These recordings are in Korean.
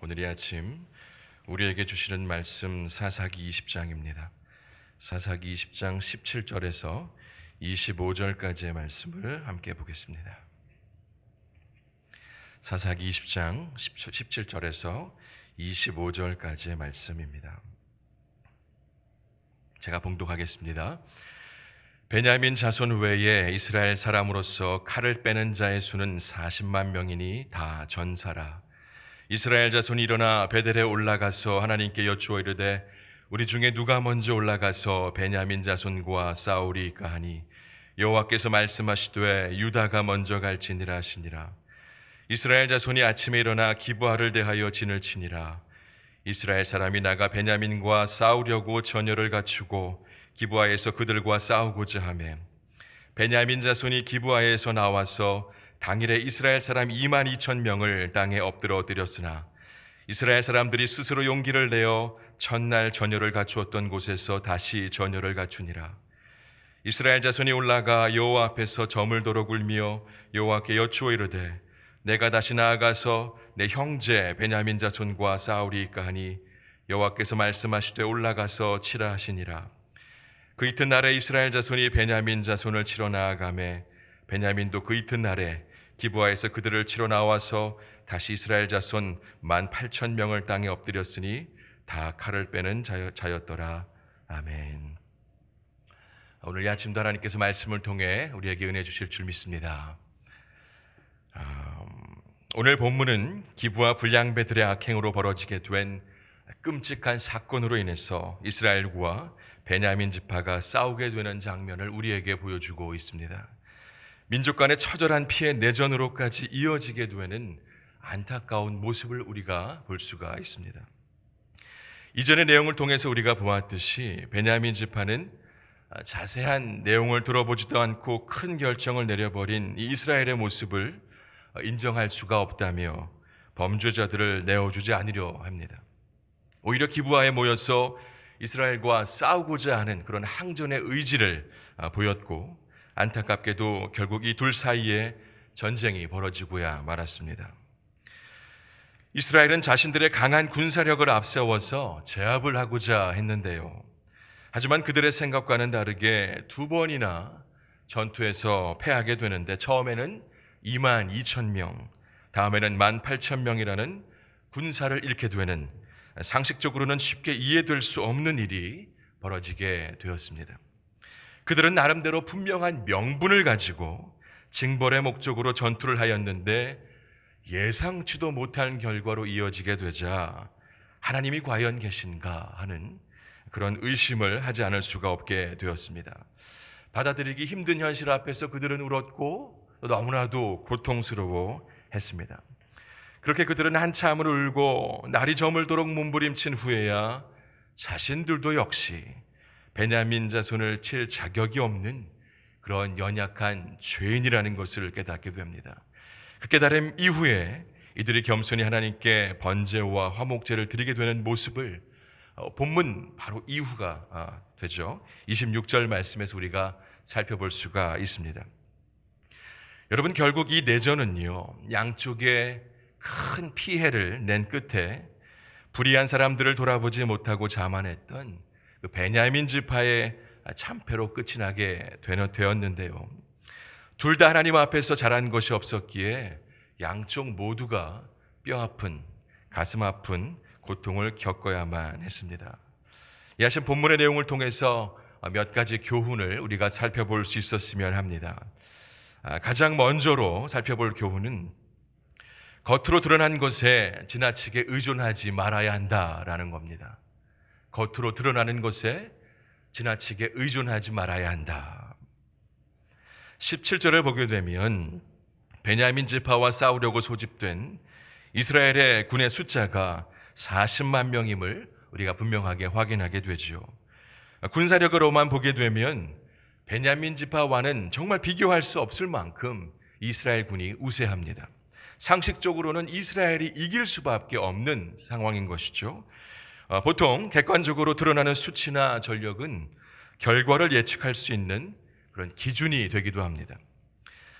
오늘 이 아침 우리에게 주시는 말씀 사사기 20장입니다. 사사기 20장 17절에서 25절까지의 말씀을 함께 보겠습니다. 사사기 20장 17절에서 25절까지의 말씀입니다. 제가 봉독하겠습니다. 베냐민 자손 외에 이스라엘 사람으로서 칼을 빼는 자의 수는 40만 명이니 다 전사라. 이스라엘 자손이 일어나 베델에 올라가서 하나님께 여쭈어 이르되 우리 중에 누가 먼저 올라가서 베냐민 자손과 싸우리까 하니 여호와께서 말씀하시되 유다가 먼저 갈지니라 하시니라. 이스라엘 자손이 아침에 일어나 기부하를 대하여 진을 치니라. 이스라엘 사람이 나가 베냐민과 싸우려고 전열을 갖추고 기부하에서 그들과 싸우고자 하매 베냐민 자손이 기부하에서 나와서 당일에 이스라엘 사람 2만 2천 명을 땅에 엎드려 드렸으나 이스라엘 사람들이 스스로 용기를 내어 첫날 전열을 갖추었던 곳에서 다시 전열을 갖추니라. 이스라엘 자손이 올라가 여호와 앞에서 점을 도로 굴며 여호와께 여쭈어 이르되 내가 다시 나아가서 내 형제 베냐민 자손과 싸우리이까 하니 여호와께서 말씀하시되 올라가서 치라 하시니라. 그 이튿날에 이스라엘 자손이 베냐민 자손을 치러 나아가매 베냐민도 그 이튿날에 기부하에서 그들을 치러 나와서 다시 이스라엘 자손 만 팔천 명을 땅에 엎드렸으니 다 칼을 빼는 자였더라. 아멘. 오늘 이 아침도 하나님께서 말씀을 통해 우리에게 은혜 주실 줄 믿습니다. 아, 오늘 본문은 기부와 불량배들의 악행으로 벌어지게 된 끔찍한 사건으로 인해서 이스라엘과 베냐민 지파가 싸우게 되는 장면을 우리에게 보여주고 있습니다. 민족 간의 처절한 피해 내전으로까지 이어지게 되는 안타까운 모습을 우리가 볼 수가 있습니다. 이전의 내용을 통해서 우리가 보았듯이 베냐민 지파는 자세한 내용을 들어보지도 않고 큰 결정을 내려버린 이스라엘의 모습을 인정할 수가 없다며 범죄자들을 내어주지 않으려 합니다. 오히려 기부하에 모여서 이스라엘과 싸우고자 하는 그런 항전의 의지를 보였고 안타깝게도 결국 이 둘 사이에 전쟁이 벌어지고야 말았습니다. 이스라엘은 자신들의 강한 군사력을 앞세워서 제압을 하고자 했는데요. 하지만 그들의 생각과는 다르게 두 번이나 전투에서 패하게 되는데 처음에는 2만 2천 명, 다음에는 1만 8천 명이라는 군사를 잃게 되는 상식적으로는 쉽게 이해될 수 없는 일이 벌어지게 되었습니다. 그들은 나름대로 분명한 명분을 가지고 징벌의 목적으로 전투를 하였는데 예상치도 못한 결과로 이어지게 되자 하나님이 과연 계신가 하는 그런 의심을 하지 않을 수가 없게 되었습니다. 받아들이기 힘든 현실 앞에서 그들은 울었고 너무나도 고통스러워 했습니다. 그렇게 그들은 한참을 울고 날이 저물도록 몸부림친 후에야 자신들도 역시 베냐민 자손을 칠 자격이 없는 그런 연약한 죄인이라는 것을 깨닫게 됩니다. 그 깨달음 이후에 이들이 겸손히 하나님께 번제와 화목제를 드리게 되는 모습을 어, 본문 바로 이후가 아, 되죠. 26절 말씀에서 우리가 살펴볼 수가 있습니다. 여러분 결국 이 내전은요 양쪽에 큰 피해를 낸 끝에 불의한 사람들을 돌아보지 못하고 자만했던 그 베냐민 지파의 참패로 끝이 나게 되었는데요. 둘 다 하나님 앞에서 잘한 것이 없었기에 양쪽 모두가 뼈 아픈 가슴 아픈 고통을 겪어야만 했습니다. 이 하신 본문의 내용을 통해서 몇 가지 교훈을 우리가 살펴볼 수 있었으면 합니다. 아, 가장 먼저로 살펴볼 교훈은 겉으로 드러난 것에 지나치게 의존하지 말아야 한다라는 겁니다. 겉으로 드러나는 것에 지나치게 의존하지 말아야 한다. 17절을 보게 되면 베냐민 지파와 싸우려고 소집된 이스라엘의 군의 숫자가 40만 명임을 우리가 분명하게 확인하게 되지요. 군사력으로만 보게 되면 베냐민 지파와는 정말 비교할 수 없을 만큼 이스라엘 군이 우세합니다. 상식적으로는 이스라엘이 이길 수밖에 없는 상황인 것이죠. 어, 보통 객관적으로 드러나는 수치나 전력은 결과를 예측할 수 있는 그런 기준이 되기도 합니다.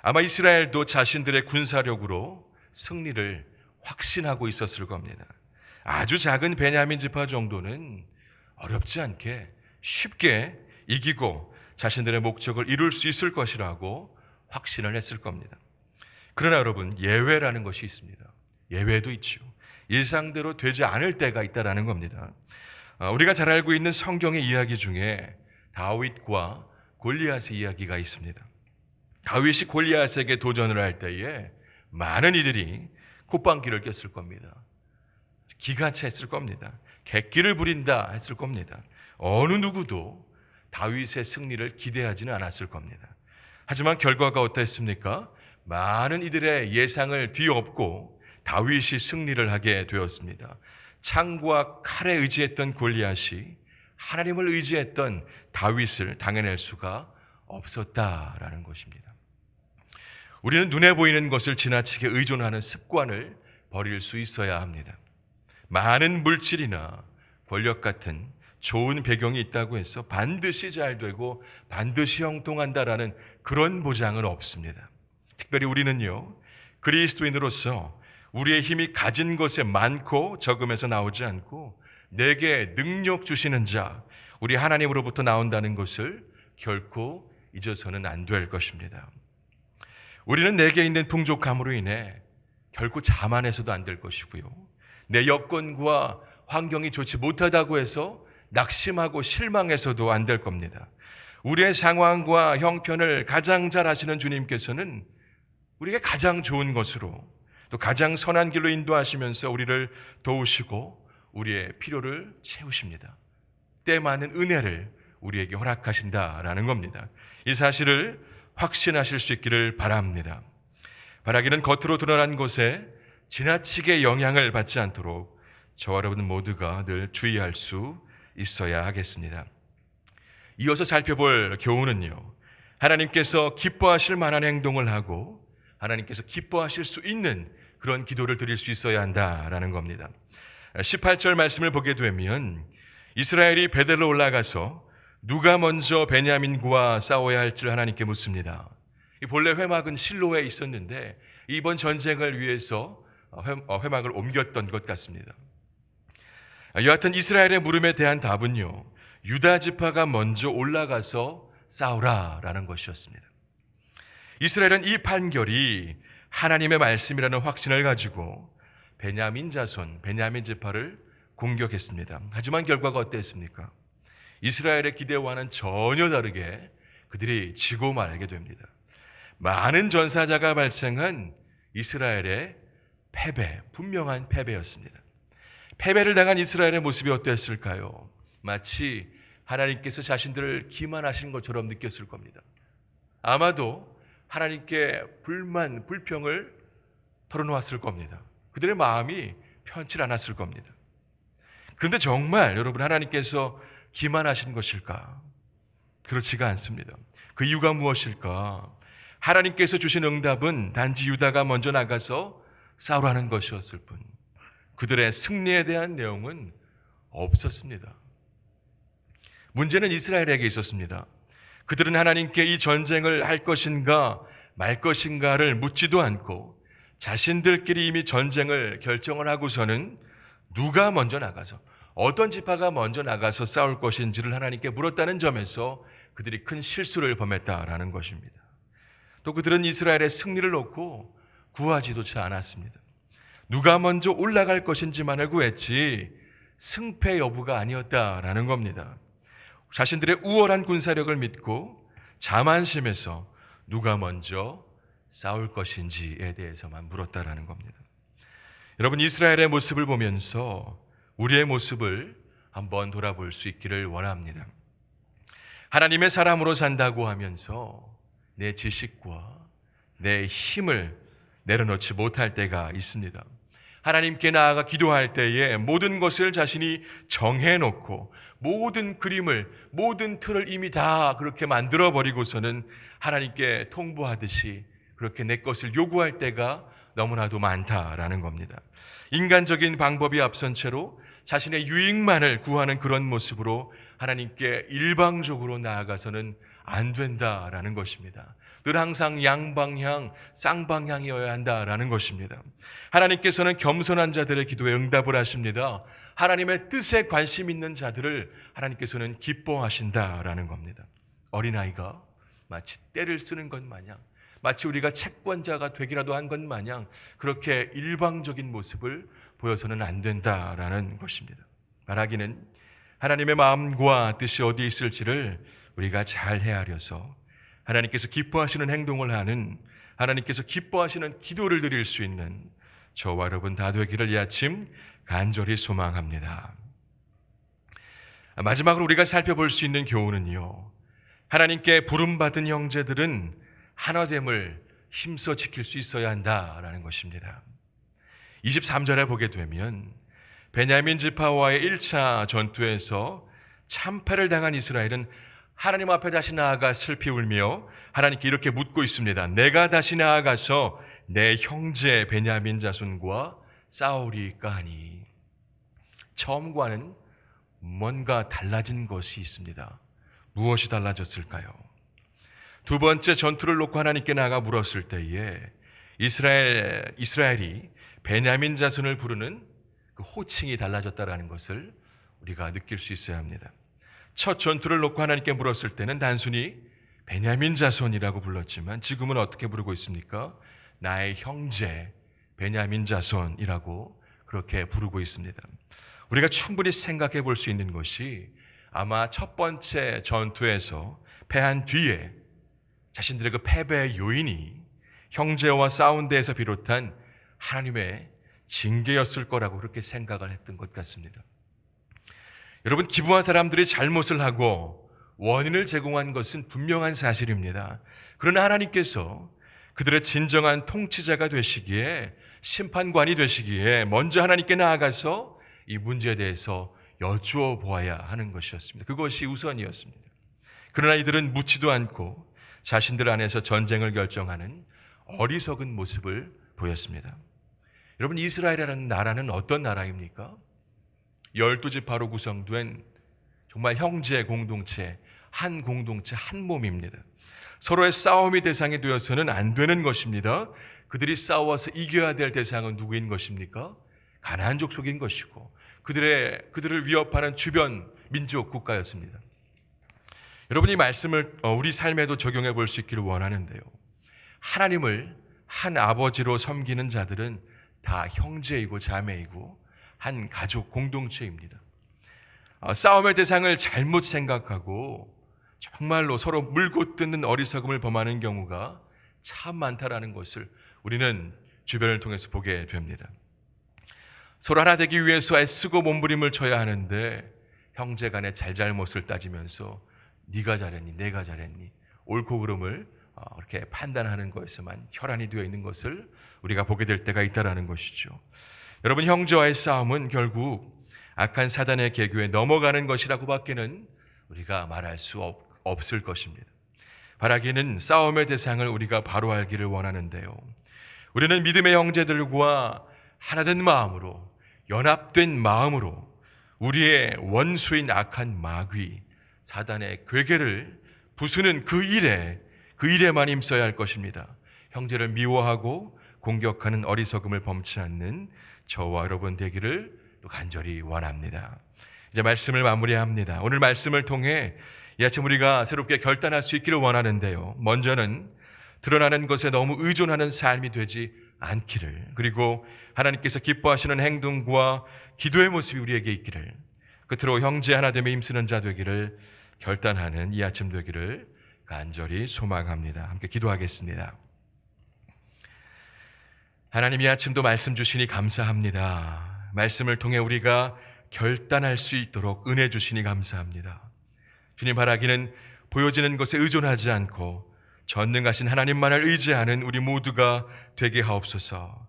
아마 이스라엘도 자신들의 군사력으로 승리를 확신하고 있었을 겁니다. 아주 작은 베냐민 지파 정도는 어렵지 않게 쉽게 이기고 자신들의 목적을 이룰 수 있을 것이라고 확신을 했을 겁니다. 그러나 여러분 예외라는 것이 있습니다. 예외도 있죠. 일상대로 되지 않을 때가 있다라는 겁니다. 아, 우리가 잘 알고 있는 성경의 이야기 중에 다윗과 골리앗의 이야기가 있습니다. 다윗이 골리앗에게 도전을 할 때에 많은 이들이 콧방귀를 꼈을 겁니다. 기가 찼을 겁니다. 객기를 부린다 했을 겁니다. 어느 누구도 다윗의 승리를 기대하지는 않았을 겁니다. 하지만 결과가 어땠습니까? 많은 이들의 예상을 뒤엎고 다윗이 승리를 하게 되었습니다. 창과 칼에 의지했던 골리앗이 하나님을 의지했던 다윗을 당해낼 수가 없었다라는 것입니다. 우리는 눈에 보이는 것을 지나치게 의존하는 습관을 버릴 수 있어야 합니다. 많은 물질이나 권력 같은 좋은 배경이 있다고 해서 반드시 잘 되고 반드시 형통한다라는 그런 보장은 없습니다. 특별히 우리는요, 그리스도인으로서 우리의 힘이 가진 것에 많고 적음에서 나오지 않고 내게 능력 주시는 자, 우리 하나님으로부터 나온다는 것을 결코 잊어서는 안 될 것입니다. 우리는 내게 있는 풍족함으로 인해 결코 자만해서도 안 될 것이고요. 내 여건과 환경이 좋지 못하다고 해서 낙심하고 실망해서도 안 될 겁니다. 우리의 상황과 형편을 가장 잘 아시는 주님께서는 우리에게 가장 좋은 것으로 또 가장 선한 길로 인도하시면서 우리를 도우시고 우리의 필요를 채우십니다. 때 많은 은혜를 우리에게 허락하신다라는 겁니다. 이 사실을 확신하실 수 있기를 바랍니다. 바라기는 겉으로 드러난 곳에 지나치게 영향을 받지 않도록 저와 여러분 모두가 늘 주의할 수 있어야 하겠습니다. 이어서 살펴볼 교훈은요. 하나님께서 기뻐하실 만한 행동을 하고 하나님께서 기뻐하실 수 있는 그런 기도를 드릴 수 있어야 한다라는 겁니다. 18절 말씀을 보게 되면 이스라엘이 베델로 올라가서 누가 먼저 베냐민과 싸워야 할지를 하나님께 묻습니다. 이 본래 회막은 실로에 있었는데 이번 전쟁을 위해서 회막을 옮겼던 것 같습니다. 여하튼 이스라엘의 물음에 대한 답은요. 유다 지파가 먼저 올라가서 싸우라라는 것이었습니다. 이스라엘은 이 판결이 하나님의 말씀이라는 확신을 가지고 베냐민 자손, 베냐민 지파를 공격했습니다. 하지만 결과가 어땠습니까? 이스라엘의 기대와는 전혀 다르게 그들이 지고 말게 됩니다. 많은 전사자가 발생한 이스라엘의 패배, 분명한 패배였습니다. 패배를 당한 이스라엘의 모습이 어땠을까요? 마치 하나님께서 자신들을 기만하신 것처럼 느꼈을 겁니다. 아마도 하나님께 불만, 불평을 털어놓았을 겁니다. 그들의 마음이 편치 않았을 겁니다. 그런데 정말 여러분 하나님께서 기만하신 것일까? 그렇지가 않습니다. 그 이유가 무엇일까? 하나님께서 주신 응답은 단지 유다가 먼저 나가서 싸우라는 것이었을 뿐. 그들의 승리에 대한 내용은 없었습니다. 문제는 이스라엘에게 있었습니다. 그들은 하나님께 이 전쟁을 할 것인가 말 것인가를 묻지도 않고 자신들끼리 이미 전쟁을 결정을 하고서는 누가 먼저 나가서 어떤 지파가 먼저 나가서 싸울 것인지를 하나님께 물었다는 점에서 그들이 큰 실수를 범했다라는 것입니다. 또 그들은 이스라엘의 승리를 놓고 구하지도치 않았습니다. 누가 먼저 올라갈 것인지만을 구했지 승패 여부가 아니었다라는 겁니다. 자신들의 우월한 군사력을 믿고 자만심에서 누가 먼저 싸울 것인지에 대해서만 물었다라는 겁니다. 여러분 이스라엘의 모습을 보면서 우리의 모습을 한번 돌아볼 수 있기를 원합니다. 하나님의 사람으로 산다고 하면서 내 지식과 내 힘을 내려놓지 못할 때가 있습니다. 하나님께 나아가 기도할 때에 모든 것을 자신이 정해놓고 모든 그림을, 모든 틀을 이미 다 그렇게 만들어 버리고서는 하나님께 통보하듯이 그렇게 내 것을 요구할 때가 너무나도 많다라는 겁니다. 인간적인 방법이 앞선 채로 자신의 유익만을 구하는 그런 모습으로 하나님께 일방적으로 나아가서는 안 된다라는 것입니다. 늘 항상 양방향, 쌍방향이어야 한다라는 것입니다. 하나님께서는 겸손한 자들의 기도에 응답을 하십니다. 하나님의 뜻에 관심 있는 자들을 하나님께서는 기뻐하신다라는 겁니다. 어린아이가 마치 때를 쓰는 것 마냥 마치 우리가 채권자가 되기라도 한 것 마냥 그렇게 일방적인 모습을 보여서는 안 된다라는 것입니다. 말하기는 하나님의 마음과 뜻이 어디 있을지를 우리가 잘 헤아려서 하나님께서 기뻐하시는 행동을 하는 하나님께서 기뻐하시는 기도를 드릴 수 있는 저와 여러분 다 되기를 이 아침 간절히 소망합니다. 마지막으로 우리가 살펴볼 수 있는 교훈은요. 하나님께 부름받은 형제들은 하나됨을 힘써 지킬 수 있어야 한다라는 것입니다. 23절에 보게 되면 베냐민 지파와의 1차 전투에서 참패를 당한 이스라엘은 하나님 앞에 다시 나아가 슬피 울며 하나님께 이렇게 묻고 있습니다. 내가 다시 나아가서 내 형제 베냐민 자손과 싸우리까 하니 처음과는 뭔가 달라진 것이 있습니다. 무엇이 달라졌을까요? 두 번째 전투를 놓고 하나님께 나가 물었을 때에 이스라엘 이스라엘이 베냐민 자손을 부르는 그 호칭이 달라졌다라는 것을 우리가 느낄 수 있어야 합니다. 첫 전투를 놓고 하나님께 물었을 때는 단순히 베냐민 자손이라고 불렀지만 지금은 어떻게 부르고 있습니까? 나의 형제 베냐민 자손이라고 그렇게 부르고 있습니다. 우리가 충분히 생각해 볼 수 있는 것이 아마 첫 번째 전투에서 패한 뒤에 자신들의 그 패배의 요인이 형제와 싸운 데에서 비롯한 하나님의 징계였을 거라고 그렇게 생각을 했던 것 같습니다. 여러분, 기부한 사람들이 잘못을 하고 원인을 제공한 것은 분명한 사실입니다. 그러나 하나님께서 그들의 진정한 통치자가 되시기에 심판관이 되시기에 먼저 하나님께 나아가서 이 문제에 대해서 여쭈어 보아야 하는 것이었습니다. 그것이 우선이었습니다. 그러나 이들은 묻지도 않고 자신들 안에서 전쟁을 결정하는 어리석은 모습을 보였습니다. 여러분 이스라엘이라는 나라는 어떤 나라입니까? 열두 지파로 구성된 정말 형제 공동체, 한 공동체, 한 몸입니다. 서로의 싸움이 대상이 되어서는 안 되는 것입니다. 그들이 싸워서 이겨야 될 대상은 누구인 것입니까? 가나안 족속인 것이고 그들의 그들을 위협하는 주변 민족 국가였습니다. 여러분 이 말씀을 어, 우리 삶에도 적용해 볼 수 있기를 원하는데요. 하나님을 한 아버지로 섬기는 자들은 다 형제이고 자매이고 한 가족 공동체입니다. 어, 싸움의 대상을 잘못 생각하고 정말로 서로 물고 뜯는 어리석음을 범하는 경우가 참 많다라는 것을 우리는 주변을 통해서 보게 됩니다. 서로 하나 되기 위해서 애쓰고 몸부림을 쳐야 하는데 형제 간의 잘잘못을 따지면서 네가 잘했니 내가 잘했니 옳고 그름을 어, 이렇게 판단하는 것에서만 혈안이 되어 있는 것을 우리가 보게 될 때가 있다라는 것이죠. 여러분 형제와의 싸움은 결국 악한 사단의 계교에 넘어가는 것이라고밖에는 우리가 말할 수 없, 없을 것입니다. 바라기는 싸움의 대상을 우리가 바로 알기를 원하는데요. 우리는 믿음의 형제들과 하나된 마음으로 연합된 마음으로 우리의 원수인 악한 마귀 사단의 괴계를 부수는 그 일에 그 일에만 힘써야 할 것입니다. 형제를 미워하고 공격하는 어리석음을 범치 않는 저와 여러분 되기를 간절히 원합니다. 이제 말씀을 마무리합니다. 오늘 말씀을 통해 이 아침 우리가 새롭게 결단할 수 있기를 원하는데요. 먼저는 드러나는 것에 너무 의존하는 삶이 되지 않기를 그리고 하나님께서 기뻐하시는 행동과 기도의 모습이 우리에게 있기를 끝으로 형제 하나 됨에 힘쓰는 자 되기를 결단하는 이 아침 되기를 간절히 소망합니다. 함께 기도하겠습니다. 하나님 이 아침도 말씀 주시니 감사합니다. 말씀을 통해 우리가 결단할 수 있도록 은혜 주시니 감사합니다. 주님 바라기는 보여지는 것에 의존하지 않고 전능하신 하나님만을 의지하는 우리 모두가 되게 하옵소서.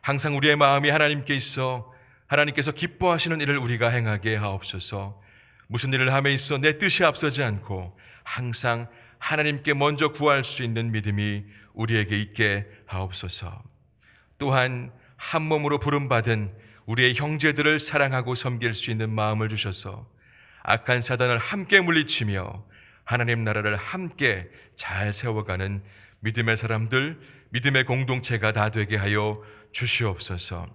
항상 우리의 마음이 하나님께 있어 하나님께서 기뻐하시는 일을 우리가 행하게 하옵소서. 무슨 일을 함에 있어 내 뜻이 앞서지 않고 항상 하나님께 먼저 구할 수 있는 믿음이 우리에게 있게 하옵소서. 또한 한 몸으로 부름받은 우리의 형제들을 사랑하고 섬길 수 있는 마음을 주셔서 악한 사단을 함께 물리치며 하나님 나라를 함께 잘 세워가는 믿음의 사람들, 믿음의 공동체가 다 되게 하여 주시옵소서.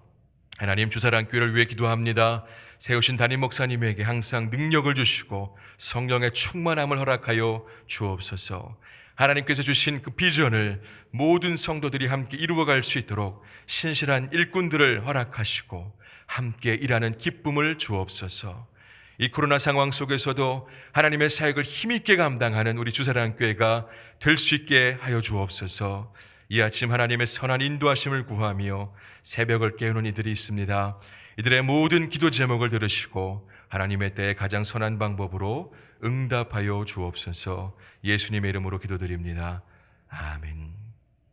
하나님 주사랑교회를 위해 기도합니다. 세우신 담임 목사님에게 항상 능력을 주시고 성령의 충만함을 허락하여 주옵소서. 하나님께서 주신 그 비전을 모든 성도들이 함께 이루어갈 수 있도록 신실한 일꾼들을 허락하시고 함께 일하는 기쁨을 주옵소서. 이 코로나 상황 속에서도 하나님의 사역을 힘있게 감당하는 우리 주사랑교회가 될 수 있게 하여 주옵소서. 이 아침 하나님의 선한 인도하심을 구하며 새벽을 깨우는 이들이 있습니다. 이들의 모든 기도 제목을 들으시고 하나님의 때에 가장 선한 방법으로 응답하여 주옵소서. 예수님의 이름으로 기도드립니다. 아멘.